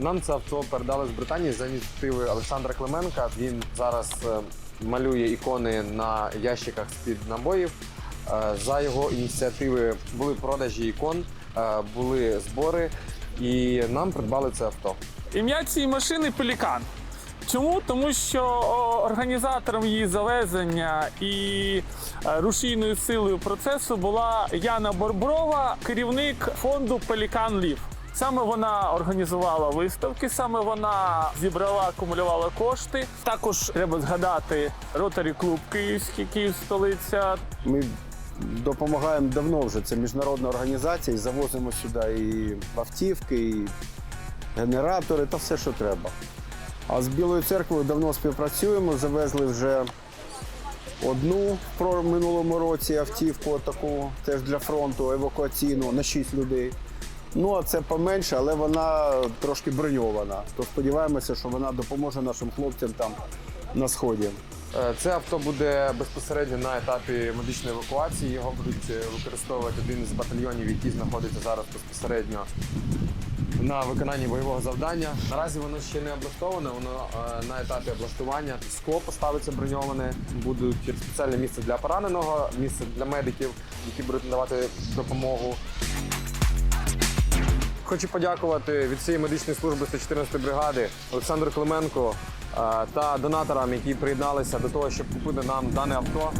Нам це авто передали з Британії за ініціативи Олександра Клименка. Він зараз е, малює ікони на ящиках з-під набоїв. Е, За його ініціативи були продажі ікон, е, були збори, і нам придбали це авто. Ім'я цієї машини Пелікан. Чому? Тому що організатором її завезення і рушійною силою процесу була Яна Борброва, керівник фонду Пелікан Лів. Саме вона організувала виставки, саме вона зібрала, акумулювала кошти. Також треба згадати ротарі клуб Київський, Київ столиця. Ми допомагаємо давно вже. Це міжнародна організація, і завозимо сюди і автівки, і генератори та все, що треба. А з Білою церквою давно співпрацюємо. Завезли вже одну про- минулому році автівку, таку теж для фронту, евакуаційну на 6 людей. Ну, а це поменше, але вона трошки броньована. То сподіваємося, що вона допоможе нашим хлопцям там на сході. Е, Це авто буде безпосередньо на етапі медичної евакуації. Його будуть е, використовувати один з батальйонів, який знаходиться зараз безпосередньо на виконанні бойового завдання. Наразі воно ще не облаштоване, воно е, на етапі облаштування. Скло поставиться броньоване, будуть спеціальне місце для пораненого, місце для медиків, які будуть надавати допомогу. Хочу подякувати від цієї медичної служби 114 бригади Олександру Клименко е, та донаторам, які приєдналися до того, щоб купити нам дане авто.